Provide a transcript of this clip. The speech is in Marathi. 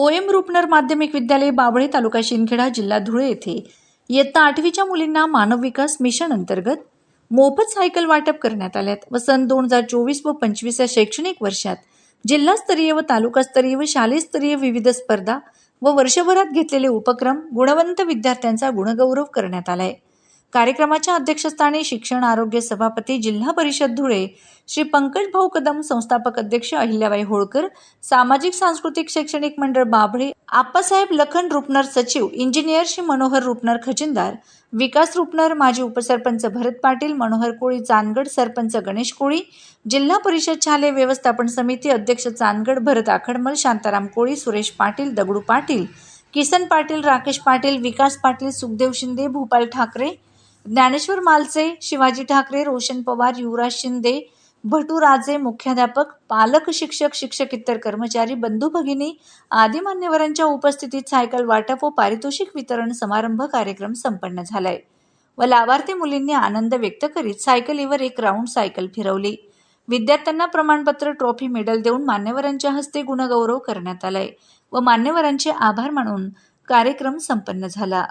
ओएम रुपनर माध्यमिक विद्यालय बाबळे तालुका शिंदखेडा जिल्हा धुळे येथे इयत्ता आठवीच्या मुलींना मानव विकास मिशन अंतर्गत मोफत सायकल वाटप करण्यात आल्यात व सन दोन हजार चोवीस व पंचवीस या शैक्षणिक वर्षात जिल्हास्तरीय व तालुकास्तरीय व शालेयस्तरीय विविध स्पर्धा व वर्षभरात घेतलेले उपक्रम गुणवंत विद्यार्थ्यांचा गुणगौरव करण्यात आलाय. कार्यक्रमाच्या अध्यक्षस्थानी शिक्षण आरोग्य सभापती जिल्हा परिषद धुळे श्री पंकज भाऊ कदम संस्थापक अध्यक्ष अहिल्याबाई होळकर सामाजिक सांस्कृतिक शैक्षणिक मंडळ बाभळे आप्पासाहेब लखन रुपनर सचिव इंजिनियर श्री मनोहर रुपनर खजिनदार विकास रुपनर माजी उपसरपंच भरत पाटील मनोहर कोळी चांदगड सरपंच गणेश कोळी जिल्हा परिषद शालेय व्यवस्थापन समिती अध्यक्ष चांदगड भरत आखडमल शांताराम कोळी सुरेश पाटील दगडू पाटील किसन पाटील राकेश पाटील विकास पाटील सुखदेव शिंदे भूपाल ठाकरे ज्ञानेश्वर मालचे शिवाजी ठाकरे रोशन पवार युवराज शिंदे भटू राजे मुख्याध्यापक पालक शिक्षक शिक्षक इतर कर्मचारी बंधू भगिनी आदी मान्यवरांच्या उपस्थितीत सायकल वाटप व पारितोषिक वितरण समारंभ कार्यक्रम संपन्न झालाय. व लाभार्थी मुलींनी आनंद व्यक्त करीत सायकलीवर एक राऊंड सायकल फिरवली. विद्यार्थ्यांना प्रमाणपत्र ट्रॉफी मेडल देऊन मान्यवरांच्या हस्ते गुणगौरव करण्यात आलाय व मान्यवरांचे आभार मानून कार्यक्रम संपन्न झाला.